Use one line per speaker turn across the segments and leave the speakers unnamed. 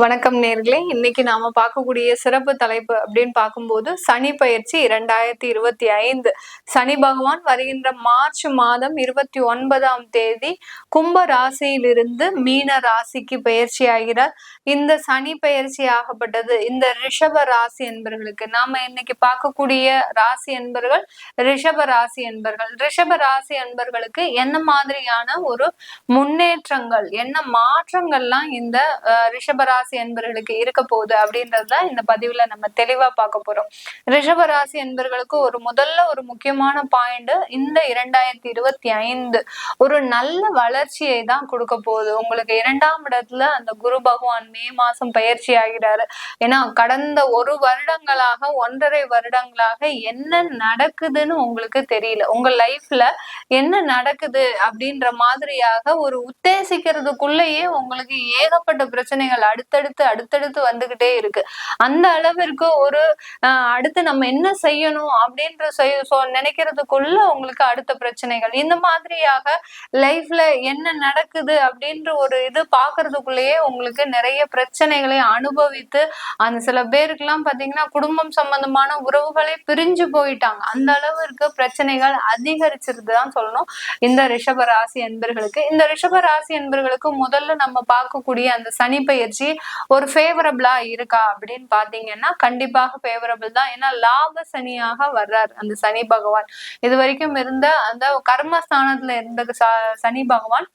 வணக்கம் நேர்களே. இன்னைக்கு நாம பார்க்கக்கூடிய சிறப்பு தலைப்பு அப்படின்னு பார்க்கும்போது சனி பயிற்சி இரண்டாயிரத்தி இருபத்தி ஐந்து. சனி பகவான் வருகின்ற மார்ச் மாதம் இருபத்தி ஒன்பதாம் தேதி கும்ப ராசியிலிருந்து மீன ராசிக்கு பயிற்சி ஆகிறார். இந்த சனி பயிற்சி ஆகப்பட்டது. இந்த ரிஷப ராசி என்பர்களுக்கு நாம இன்னைக்கு பார்க்கக்கூடிய ராசி என்பர்கள் ரிஷப ராசி என்பர்கள். ரிஷப ராசி என்பர்களுக்கு என்ன மாதிரியான ஒரு முன்னேற்றங்கள் என்ன மாற்றங்கள்லாம் இந்த ரிஷப ராசி ராசி என்பர்களுக்கு இருக்க போகுது அப்படின்றதுதான் இந்த பதிவுல நம்ம தெளிவா பார்க்க போறோம். ரிஷப ராசி என்பர்களுக்கு ஒரு முதல்ல ஒரு முக்கியமான பாயிண்ட் இந்த இரண்டாயிரத்தி இருபத்தி ஐந்து. ஒரு நல்ல வளர்ச்சியை தான் கொடுக்க போகுது. உங்களுக்கு இரண்டாம் இடத்துல அந்த குரு பகவான் மே மாசம் பயிற்சி ஆகிறாரு. ஏன்னா கடந்த ஒரு வருடங்களாக ஒன்றரை வருடங்களாக என்ன நடக்குதுன்னு உங்களுக்கு தெரியல. உங்க லைஃப்ல என்ன நடக்குது அப்படின்ற மாதிரியாக ஒரு உத்தேசிக்கிறதுக்குள்ளேயே உங்களுக்கு ஏகப்பட்ட பிரச்சனைகள் அடுத்து அடுத்தடுத்து அடுத்தடுத்து வந்துகிட்டே இருக்கு. அந்த அளவிற்கு ஒரு அடுத்து நம்ம என்ன செய்யணும் அப்படின்ற நினைக்கிறதுக்குள்ள உங்களுக்கு அடுத்த பிரச்சனைகள். இந்த மாதிரியாக லைஃப்ல என்ன நடக்குது அப்படின்ற ஒரு இது பாக்குறதுக்குள்ளேயே உங்களுக்கு நிறைய பிரச்சனைகளை அனுபவித்து அந்த சில பேருக்கு எல்லாம் பாத்தீங்கன்னா குடும்பம் சம்பந்தமான உறவுகளே பிரிஞ்சு போயிட்டாங்க. அந்த அளவிற்கு பிரச்சனைகள் அதிகரிச்சிருதுதான் சொல்லணும். இந்த ரிஷப ராசி என்பர்களுக்கு. இந்த ரிஷப ராசி என்பர்களுக்கு முதல்ல நம்ம பார்க்கக்கூடிய அந்த சனி பயிற்சி ஒரு ஃபேவரபிளா இருக்கா அப்படின்னு பாத்தீங்கன்னா கண்டிப்பாக ஃபேவரபிள் தான். ஏன்னா லாப சனியாக வர்றார் அந்த சனி பகவான். இது வரைக்கும் இருந்த அந்த கர்மஸ்தானத்துல இருந்த சனி பகவான்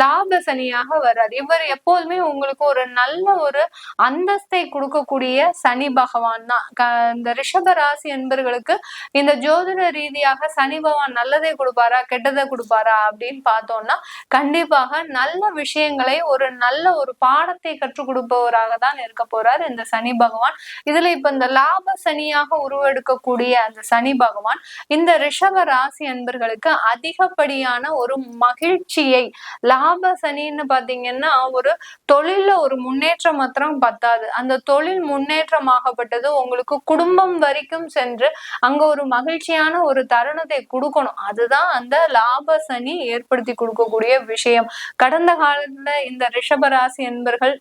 லாப சனியாக வர்றார். இவர் எப்போதுமே உங்களுக்கு ஒரு நல்ல ஒரு அந்தஸ்தை கொடுக்கக்கூடிய சனி பகவான் தான். இந்த ரிஷப ராசி என்பர்களுக்கு இந்த ஜோதிட ரீதியாக சனி பகவான் நல்லதை கொடுப்பாரா கெட்டதை கொடுப்பாரா அப்படின்னு பார்த்தோம்னா கண்டிப்பாக நல்ல விஷயங்களை ஒரு நல்ல ஒரு பாடத்தை கற்றுக் கொடுப்ப என்பவராக தான் இருக்க போறார் இந்த சனி பகவான். இதுல இப்ப இந்த லாப சனியாக உருவெடுக்கக்கூடிய அந்த சனி பகவான் இந்த ரிஷப ராசி அன்பர்களுக்கு அதிகப்படியான ஒரு மகிழ்ச்சியை லாப சனின்னு பாத்தீங்கன்னா ஒரு தொழில்ல ஒரு முன்னேற்றம் மாத்திரம் பத்தாது. அந்த தொழில் முன்னேற்றமாகப்பட்டது உங்களுக்கு குடும்பம் வரைக்கும் சென்று அங்க ஒரு மகிழ்ச்சியான ஒரு தருணத்தை கொடுக்கணும். அதுதான் அந்த லாப சனி ஏற்படுத்தி கொடுக்கக்கூடிய விஷயம். கடந்த காலத்துல இந்த ரிஷபராசி என்பர்கள்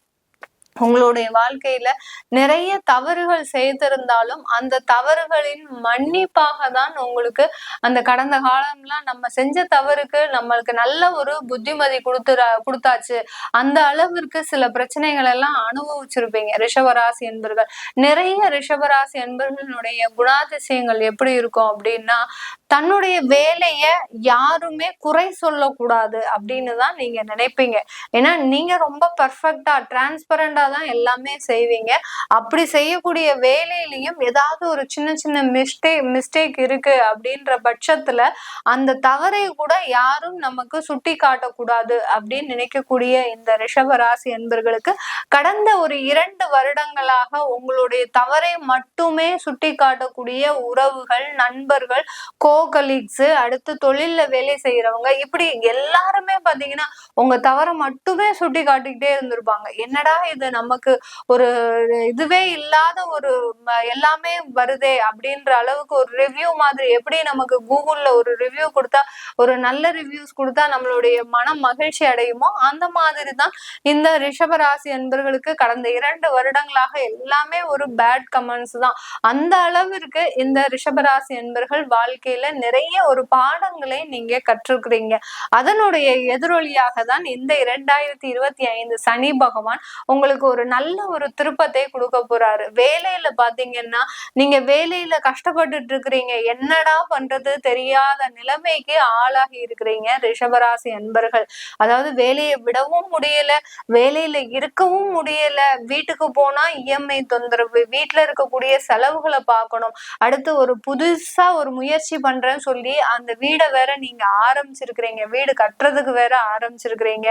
உங்களுடைய வாழ்க்கையில நிறைய தவறுகள் செய்திருந்தாலும் அந்த தவறுகளின் மன்னிப்பாக தான் உங்களுக்கு அந்த கடந்த காலம்லாம் நம்ம செஞ்ச தவறுக்கு நம்மளுக்கு நல்ல ஒரு புத்திமதி கொடுத்துற கொடுத்தாச்சு. அந்த அளவிற்கு சில பிரச்சனைகள் எல்லாம் அனுபவிச்சிருப்பீங்க. ரிஷபராசி என்பர்கள். நிறைய ரிஷபராசி என்பர்களுடைய குணாதிசயங்கள் எப்படி இருக்கும் அப்படின்னா தன்னுடைய வேலைய யாருமே குறை சொல்லக்கூடாது அப்படின்னு தான் நீங்க நினைப்பீங்க. ஏன்னா நீங்க ரொம்ப பர்ஃபெக்டா டிரான்ஸ்பரண்டா தான் எல்லாமே செய்வீங்க. அப்படி செய்யக்கூடிய வேலையிலையும் ஏதாவது ஒரு சின்ன சின்ன மிஸ்டேக் மிஸ்டேக் இருக்கு அப்படின்ற பட்சத்துல அந்த தவறை கூட யாரும் நமக்கு சுட்டி காட்டக்கூடாது அப்படின்னு நினைக்கக்கூடிய இந்த ரிஷபராசி என்பர்களுக்கு கடந்த ஒரு இரண்டு வருடங்களாக உங்களுடைய தவறை மட்டுமே சுட்டி காட்டக்கூடிய உறவுகள் நண்பர்கள் கோ கலீக்ஸ் அடுத்து தொழில்ல வேலை செய்யறவங்க இப்படி எல்லாருமே பாத்தீங்கன்னா உங்க தவறை மட்டுமே சுட்டி காட்டிக்கிட்டே இருந்திருப்பாங்க. என்னடா இது நமக்கு ஒரு இதுவே இல்லாத ஒரு எல்லாமே வருதே அப்படின்ற அளவுக்கு ஒரு ரிவ்யூ மாதிரி எப்படி நமக்கு கூகுள்ல ஒரு ரிவ்யூ கொடுத்தா ஒரு நல்ல ரிவ்யூஸ் கொடுத்தா நம்மளுடைய மனம் மகிழ்ச்சி அடையுமோ அந்த மாதிரி தான் இந்த ரிஷபராசி என்பர்களுக்கு கடந்த இரண்டு வருடங்களாக எல்லாமே ஒரு பேட் கமெண்ட்ஸ் தான். அந்த அளவிற்கு இந்த ரிஷபராசி என்பர்கள் வாழ்க்கையில நிறைய ஒரு பாடங்களை நீங்க கற்றுக்கிறீங்க. அதனுடைய எதிரொலியாக தான் இந்த இரண்டாயிரத்தி இருபத்தி ஐந்து சனி பகவான் உங்களுக்கு ஒரு நல்ல ஒரு திருப்பத்தை கொடுக்க போறாரு. வேலையில பாத்தீங்கன்னா நீங்க வேலையில கஷ்டப்பட்டுட்டு இருக்கிறீங்க. என்னடா பண்றது தெரியாத நிலைமைக்கு ஆளாகி இருக்கிறீங்க ரிஷபராசி அன்பர்கள். அதாவது வேலையை விடவும் முடியல வேலையில இருக்கவும் முடியல. வீட்டுக்கு போனா இஎம்ஐ தொந்தரவு வீட்டுல இருக்கக்கூடிய செலவுகளை பார்க்கணும். அடுத்து ஒரு புதுசா ஒரு முயற்சி பண்றேன்னு சொல்லி அந்த வீடை வேற நீங்க ஆரம்பிச்சிருக்கிறீங்க. வீடு கட்டுறதுக்கு வேற ஆரம்பிச்சிருக்கிறீங்க.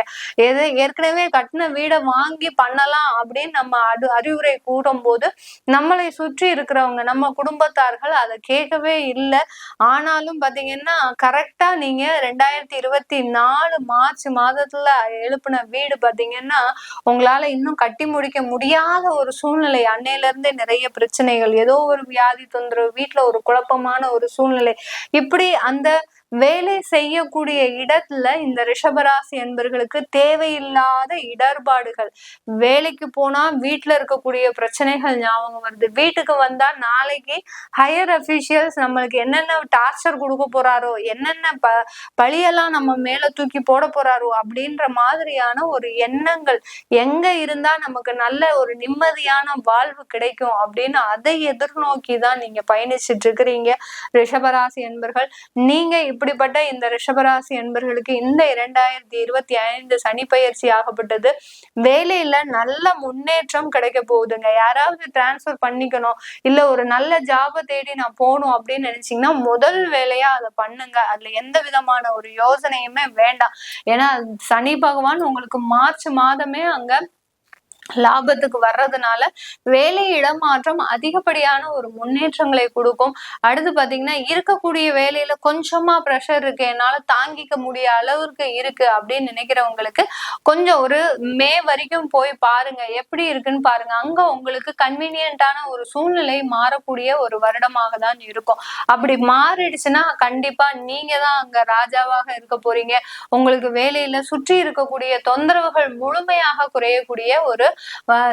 எது ஏற்கனவே கட்டின வீடை வாங்கி பண்ணலாம் அப்படின்னு நம்ம அது அறிவுரை கூடும் போது நம்மளை சுற்றி இருக்கிறவங்க நம்ம குடும்பத்தார்கள் அதை கேட்கவே இல்லை. ஆனாலும் பாத்தீங்கன்னா கரெக்டா நீங்க ரெண்டாயிரத்தி இருபத்தி நாலு மார்ச் மாதத்துல எழுப்பின வீடு பாத்தீங்கன்னா உங்களால இன்னும் கட்டி முடிக்க முடியாத ஒரு சூழ்நிலை. அன்னையில இருந்தே நிறைய பிரச்சனைகள் ஏதோ ஒரு வியாதி தொந்தரவு வீட்டுல ஒரு குழப்பமான ஒரு சூழ்நிலை. இப்படி அந்த வேலை செய்யக்கூடிய இடத்துல இந்த ரிஷபராசி என்பர்களுக்கு தேவையில்லாத இடர்பாடுகள். வேலைக்கு போனா வீட்டுல இருக்கக்கூடிய பிரச்சனைகள் ஞாபகம் வருது. வீட்டுக்கு வந்தா நாளைக்கு ஹையர் அபிஷியல்ஸ் நம்மளுக்கு என்னென்ன டார்ச்சர் கொடுக்க போறாரோ என்னென்ன ப பழியெல்லாம் நம்ம மேல தூக்கி போட போறாரோ அப்படின்ற மாதிரியான ஒரு எண்ணங்கள். எங்க இருந்தா நமக்கு நல்ல ஒரு நிம்மதியான வாழ்வு கிடைக்கும் அப்படின்னு அதை எதிர்நோக்கி தான் நீங்க பயணிச்சிட்டு இருக்கிறீங்க. ரிஷபராசி என்பர்கள் நீங்க இப்படிப்பட்ட இந்த ரிஷபராசி என்பர்களுக்கு இந்த இரண்டாயிரத்தி இருபத்தி ஐந்து சனி பயிற்சி ஆகப்பட்டது. வேலையில நல்ல முன்னேற்றம் கிடைக்க போகுதுங்க. யாராவது டிரான்ஸ்ஃபர் பண்ணிக்கணும். இல்ல ஒரு நல்ல ஜாபை தேடி நான் போகணும் அப்படின்னு நினைச்சீங்கன்னா முதல் வேலையா அதை பண்ணுங்க. அதுல எந்த விதமான ஒரு யோசனையுமே வேண்டாம். ஏன்னா சனி பகவான் உங்களுக்கு மார்ச் மாதமே அங்க லாபத்துக்கு வர்றதுனால வேலை இடமாற்றம் அதிகப்படியான ஒரு முன்னேற்றங்களை கொடுக்கும். அடுத்து பாத்தீங்கன்னா இருக்கக்கூடிய வேலையில கொஞ்சமா ப்ரெஷர் இருக்கு. என்னால தாங்கிக்க முடிய அளவுக்கு இருக்கு அப்படின்னு நினைக்கிறவங்களுக்கு கொஞ்சம் ஒரு மே வரைக்கும் போய் பாருங்க. எப்படி இருக்குன்னு பாருங்க. அங்க உங்களுக்கு கன்வீனியன்டான ஒரு சூழ்நிலை மாறக்கூடிய ஒரு வருடமாக தான் இருக்கும். அப்படி மாறிடுச்சுன்னா கண்டிப்பா நீங்க தான் அங்க ராஜாவாக இருக்க போறீங்க. உங்களுக்கு வேலையில சுற்றி இருக்கக்கூடிய தொந்தரவுகள் முழுமையாக குறையக்கூடிய ஒரு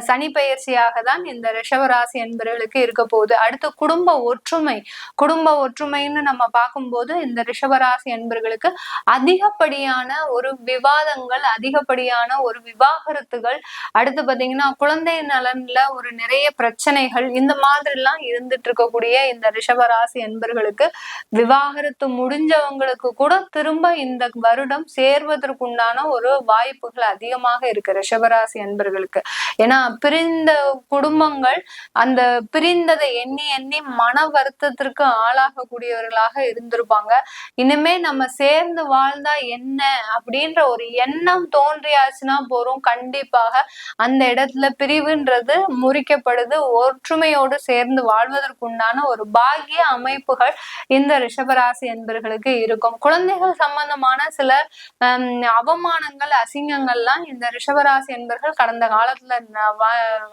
சனி பயிற்சியாக தான் இந்த ரிஷவராசி என்பவர்களுக்கு இருக்க போகுது. அடுத்து குடும்ப ஒற்றுமை. குடும்ப ஒற்றுமைன்னு நம்ம பார்க்கும்போது இந்த ரிஷவராசி என்பவர்களுக்கு அதிகப்படியான ஒரு விவாதங்கள் அதிகப்படியான ஒரு விவாகரத்துகள் அடுத்து பாத்தீங்கன்னா குழந்தை நலன்ல ஒரு நிறைய பிரச்சனைகள் இந்த மாதிரி எல்லாம் இருந்துட்டு இருக்கக்கூடிய இந்த ரிஷபராசி என்பர்களுக்கு விவாகரத்து முடிஞ்சவங்களுக்கு கூட திரும்ப இந்த வருடம் சேர்வதற்குண்டான ஒரு வாய்ப்புகள் அதிகமாக இருக்கு ரிஷபராசி என்பர்களுக்கு. ஏன்னா பிரிந்த குடும்பங்கள் அந்த பிரிந்ததை எண்ணி எண்ணி மன வருத்தத்திற்கு ஆளாகக்கூடியவர்களாக இருந்திருப்பாங்க. இனிமே நம்ம சேர்ந்து வாழ்ந்தா என்ன அப்படின்ற ஒரு எண்ணம் தோன்றியாச்சுன்னா போறோம் கண்டிப்பாக அந்த இடத்துல பிரிவுன்றது முறிக்கப்படுது. ஒற்றுமையோடு சேர்ந்து வாழ்வதற்குண்டான ஒரு பாகிய அமைப்புகள் இந்த ரிஷபராசி என்பர்களுக்கு இருக்கும். குழந்தைகள் சம்பந்தமான சில அவமானங்கள் அசிங்கங்கள்லாம் இந்த ரிஷபராசி என்பர்கள் கடந்த காலத்துல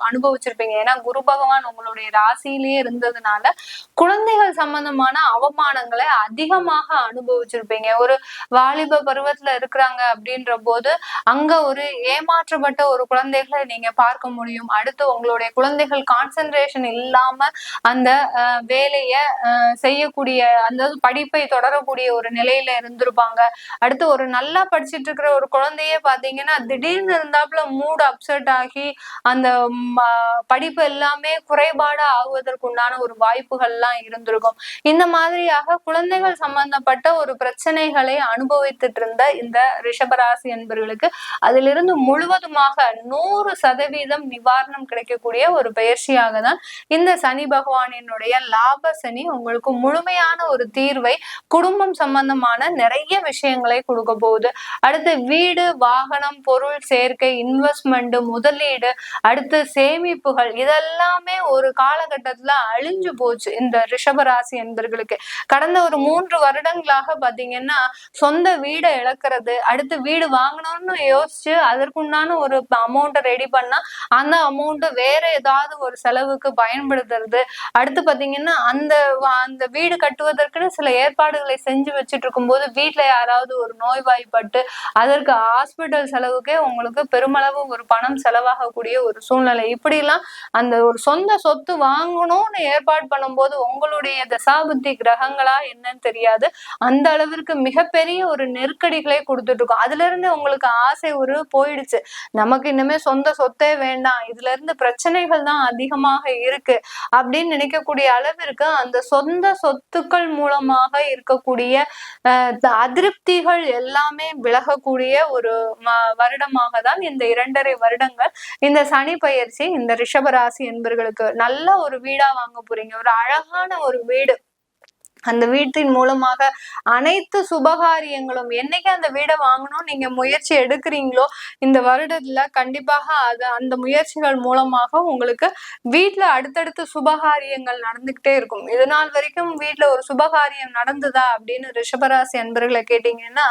அனுபவிச்சிருப்பீங்க. ஏன்னா குரு பகவான் உங்களுடைய ராசியிலேயே இருந்ததுனால குழந்தைகள் சம்பந்தமான அவமானங்களை அதிகமாக அனுபவிச்சிருப்பீங்க. ஒரு வாலிப பருவத்துல இருக்கிறாங்க அப்படின்ற போது அங்க ஒரு ஏமாற்றப்பட்ட ஒரு குழந்தைகளை நீங்க பார்க்க முடியும். அடுத்து உங்களுடைய குழந்தைகள் கான்சென்ட்ரேஷன் இல்லாம அந்த வேலைய செய்யக்கூடிய அந்த படிப்பை தொடரக்கூடிய ஒரு நிலையில இருந்திருப்பாங்க. அடுத்து ஒரு நல்லா படிச்சிட்டு இருக்கிற ஒரு குழந்தையே பாத்தீங்கன்னா திடீர்னு இருந்தாப்புல மூட் அப்செட் ஆகி அந்த படிப்பு எல்லாமே குறைபாடு ஆகுவதற்குண்டான ஒரு வாய்ப்புகள்லாம் இருந்திருக்கும். இந்த மாதிரியாக குழந்தைகள் சம்பந்தப்பட்ட ஒரு பிரச்சனைகளை அனுபவித்துட்டு இருந்த இந்த ரிஷபராசி என்பவர்களுக்கு அதிலிருந்து முழுவதுமாக நூறு சதவீதம் நிவாரணம் கிடைக்கக்கூடிய ஒரு பயிற்சியாக தான் இந்த சனி பகவானினுடைய லாப சனி உங்களுக்கு முழுமையான ஒரு தீர்வை குடும்பம் சம்பந்தமான நிறைய விஷயங்களை கொடுக்க போகுது. அடுத்து வீடு வாகனம் பொருள் சேர்க்கை இன்வெஸ்ட்மெண்ட் முதலீடு அடுத்து சேமிப்புகள் இதெல்லாமே ஒரு காலகட்டத்துல அழிஞ்சு போச்சு இந்த ரிஷபராசி என்பர்களுக்கு. கடந்த ஒரு மூன்று வருடங்களாக பாத்தீங்கன்னா சொந்த வீடை இழக்கிறது அடுத்து வீடு வாங்கணும்னு யோசிச்சு அதற்குண்டான ஒரு அமௌண்ட்டை ரெடி பண்ணா அந்த அமௌண்ட் வேற ஏதாவது ஒரு செலவுக்கு பயன்படுத்துறது. அடுத்து பாத்தீங்கன்னா அந்த அந்த வீடு கட்டுவதற்குன்னு சில ஏற்பாடுகளை செஞ்சு வச்சுட்டு இருக்கும்போது வீட்டுல யாராவது ஒரு நோய்வாய்ப்பட்டு அதற்கு ஹாஸ்பிட்டல் செலவுக்கே உங்களுக்கு பெருமளவு ஒரு பணம் ஆகக்கூடிய ஒரு சூழ்நிலை. இப்படிலாம் அந்த ஒரு சொந்த சொத்து வாங்கணும்னு ஏற்பாடு பண்ணும்போது உங்களுடைய தசாபுத்தி கிரகங்களா என்னன்னு தெரியாது. அந்த அளவிற்கு மிகப்பெரிய ஒரு நெருக்கடிகளை கொடுத்துட்டு இருக்கும் அதுல இருந்து உங்களுக்கு ஆசை ஒரு போயிடுச்சு. நமக்கு இன்னுமே சொந்த சொத்தே வேண்டாம். இதுல இருந்து பிரச்சனைகள் தான் அதிகமாக இருக்கு அப்படின்னு நினைக்கக்கூடிய அளவிற்கு அந்த சொந்த சொத்துக்கள் மூலமாக இருக்கக்கூடிய அதிருப்திகள் எல்லாமே விலகக்கூடிய ஒரு வருடமாக தான் இந்த இரண்டரை வருடங்கள் இந்த சனி பயிற்சி இந்த ரிஷபராசி என்பர்களுக்கு நல்ல ஒரு வீடா வாங்க போறீங்க. ஒரு அழகான ஒரு வீடு. அந்த வீட்டின் மூலமாக அனைத்து சுபகாரியங்களும் என்னைக்கு அந்த வீடை வாங்கணும் நீங்க முயற்சி எடுக்கிறீங்களோ இந்த வருடத்துல கண்டிப்பாக அது அந்த முயற்சிகள் மூலமாக உங்களுக்கு வீட்டுல அடுத்தடுத்து சுபகாரியங்கள் நடந்துகிட்டே இருக்கும். இது நாள் வரைக்கும் வீட்டுல ஒரு சுபகாரியம் நடந்ததா அப்படின்னு ரிஷபராசி அன்பர்களை கேட்டீங்கன்னா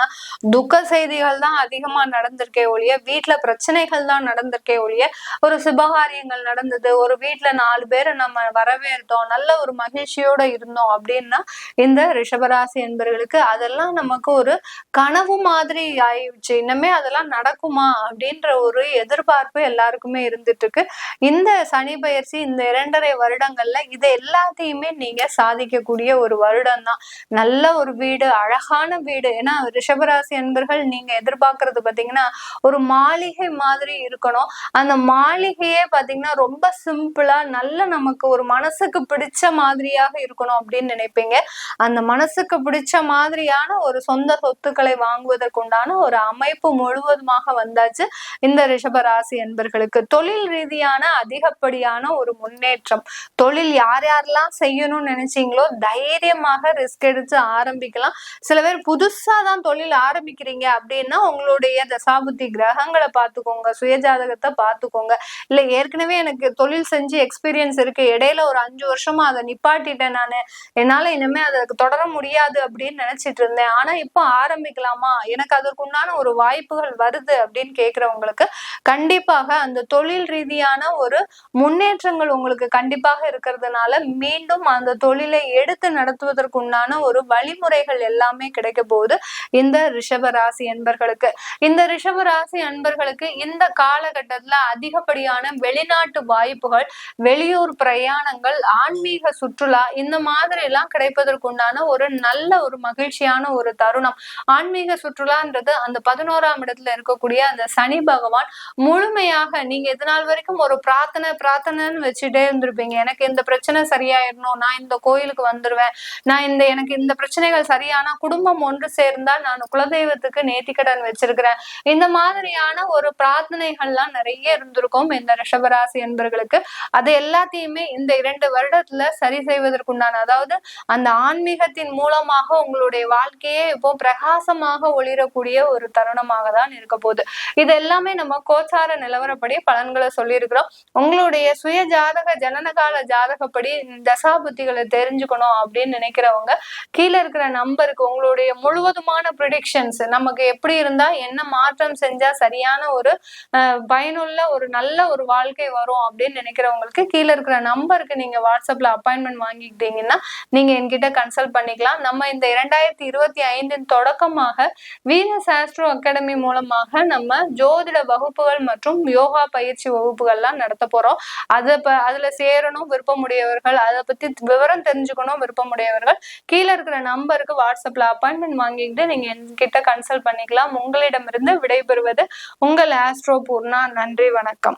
துக்க செய்திகள் தான் அதிகமா நடந்திருக்கே ஒழிய வீட்டுல பிரச்சனைகள் தான் நடந்திருக்கே ஒழிய ஒரு சுபகாரியங்கள் நடந்தது ஒரு வீட்டுல நாலு பேரை நம்ம வரவேற்றோம் நல்ல ஒரு மகிழ்ச்சியோட இருந்தோம் அப்படின்னா இந்த ரிஷபராசி என்பர்களுக்கு அதெல்லாம் நமக்கு ஒரு கனவு மாதிரி ஆயிடுச்சு. இன்னமே அதெல்லாம் நடக்குமா? அப்படின்ற ஒரு எதிர்பார்ப்பு எல்லாருக்குமே இருந்துட்டு இருக்கு இந்த சனி பயிற்சி இந்த இரண்டரை வருடங்கள்ல இது எல்லாத்தையுமே நீங்க சாதிக்கக்கூடிய ஒரு வருடம் தான் நல்ல ஒரு வீடு அழகான வீடு. ஏன்னா ரிஷபராசி என்பர்கள் நீங்க எதிர்பார்க்கறது பாத்தீங்கன்னா ஒரு மாளிகை மாதிரி இருக்கணும். அந்த மாளிகையே பாத்தீங்கன்னா ரொம்ப சிம்பிளா நல்ல நமக்கு ஒரு மனசுக்கு பிடிச்ச மாதிரியாக இருக்கணும் அப்படின்னு நினைப்பீங்க. அந்த மனசுக்கு பிடிச்ச மாதிரியான ஒரு சொந்த சொத்துக்களை வாங்குவதற்குண்டான ஒரு அமைப்பு முழுவதுமாக வந்தாச்சு. இந்த ரிஷபராசி என்பர்களுக்கு தொழில் ரீதியான அதிகப்படியான ஒரு முன்னேற்றம். தொழில் யார் யாரெல்லாம் செய்யணும்னு நினைச்சீங்களோ தைரியமாக ரிஸ்க் எடுத்து ஆரம்பிக்கலாம். சில பேர் புதுசா தான் தொழில் ஆரம்பிக்கிறீங்க அப்படின்னா உங்களுடைய தசாபுத்தி கிரகங்களை பார்த்துக்கோங்க சுயஜாதகத்தை பார்த்துக்கோங்க. இல்ல ஏற்கனவே எனக்கு தொழில் செஞ்சு எக்ஸ்பீரியன்ஸ் இருக்கு. இடையில ஒரு அஞ்சு வருஷமா அதை நிப்பாட்டிட்டேன் நானு. என்னால இனிமே அதை தொடர முடியாது அப்படின்னு நினைச்சிட்டு இருந்தேன். ஆனா இப்போ ஆரம்பிக்கலாமா? எனக்கு அதற்குண்டான ஒரு வாய்ப்புகள் வருது அப்படின்னு கேட்கிறவங்களுக்கு கண்டிப்பாக அந்த தொழில் ரீதியான ஒரு முன்னேற்றங்கள் உங்களுக்கு கண்டிப்பாக இருக்கிறதுனால மீண்டும் அந்த தொழிலை எடுத்து நடத்துவதற்குண்டான ஒரு வழிமுறைகள் எல்லாமே கிடைக்க போகுது இந்த ரிஷப ராசி அன்பர்களுக்கு. இந்த ரிஷப ராசி அன்பர்களுக்கு இந்த காலகட்டத்துல அதிகப்படியான வெளிநாட்டு வாய்ப்புகள் வெளியூர் பிரயாணங்கள் ஆன்மீக சுற்றுலா இந்த மாதிரி எல்லாம் கிடைப்பது கிடைப்பதற்குண்டான ஒரு நல்ல ஒரு மகிழ்ச்சியான ஒரு தருணம். ஆன்மீக சுற்றுலான்றது அந்த பதினோராம் இடத்துல இருக்கக்கூடிய அந்த சனி பகவான் முழுமையாக நீங்க இது நாள் வரைக்கும் ஒரு பிரார்த்தனை பிரார்த்தனைன்னு வச்சுட்டே இருந்திருப்பீங்க. எனக்கு இந்த பிரச்சனை சரியாயிடணும் நான் இந்த கோயிலுக்கு வந்துருவேன் நான் இந்த எனக்கு இந்த பிரச்சனைகள் சரியானா குடும்பம் ஒன்று சேர்ந்தா நான் குலதெய்வத்துக்கு நேர்த்திக்கடன் வச்சிருக்கிறேன். இந்த மாதிரியான ஒரு பிரார்த்தனைகள்லாம் நிறைய இருந்திருக்கும் இந்த ரிஷபராசி என்பர்களுக்கு. அது எல்லாத்தையுமே இந்த இரண்டு வருடத்துல சரி செய்வதற்குண்டான அதாவது அந்த ஆன்மீகத்தின் மூலமாக உங்களுடைய வாழ்க்கையே இப்போ பிரகாசமாக ஒளிரக்கூடிய ஒரு தருணமாக தான் இருக்க போகுது. இது எல்லாமே நம்ம கோச்சார நிலவரப்படி பலன்களை சொல்லியிருக்கிறோம். உங்களுடைய சுய ஜாதக ஜனனகால ஜாதகப்படி தசாபுத்திகளை தெரிஞ்சுக்கணும் அப்படின்னு நினைக்கிறவங்க கீழே இருக்கிற நம்பருக்கு உங்களுடைய முழுவதுமான ப்ரிடிக்ஷன்ஸ் நமக்கு எப்படி இருந்தா என்ன மாற்றம் செஞ்சா சரியான ஒரு பயனுள்ள ஒரு நல்ல ஒரு வாழ்க்கை வரும் அப்படின்னு நினைக்கிறவங்களுக்கு கீழே இருக்கிற நம்பருக்கு நீங்க வாட்ஸ்அப்ல அப்பாயின்மெண்ட் வாங்கிக்கிட்டீங்கன்னா நீங்க என்கிட்ட கன்சல்ட் பண்ணிக்கலாம். நம்ம இந்த இரண்டாயிரத்தி இருபத்தி ஐந்தின் தொடக்கமாக வீனஸ் ஆஸ்ட்ரோ அகாடமி மூலமாக நம்ம ஜோதிட வகுப்புகள் மற்றும் யோகா பயிற்சி வகுப்புகள்லாம் நடத்த போறோம். அதை அதுல சேரணும் விருப்பமுடையவர்கள் அதை பத்தி விவரம் தெரிஞ்சுக்கணும் விருப்பமுடையவர்கள். கீழே இருக்கிற நம்பருக்கு வாட்ஸ்அப்ல அப்பாயின்மெண்ட் வாங்கிக்கிட்டு நீங்க என்கிட்ட கன்சல்ட் பண்ணிக்கலாம். உங்களிடமிருந்து விடைபெறுவது உங்கள் ஆஸ்ட்ரோ பூர்ணா நன்றி வணக்கம்.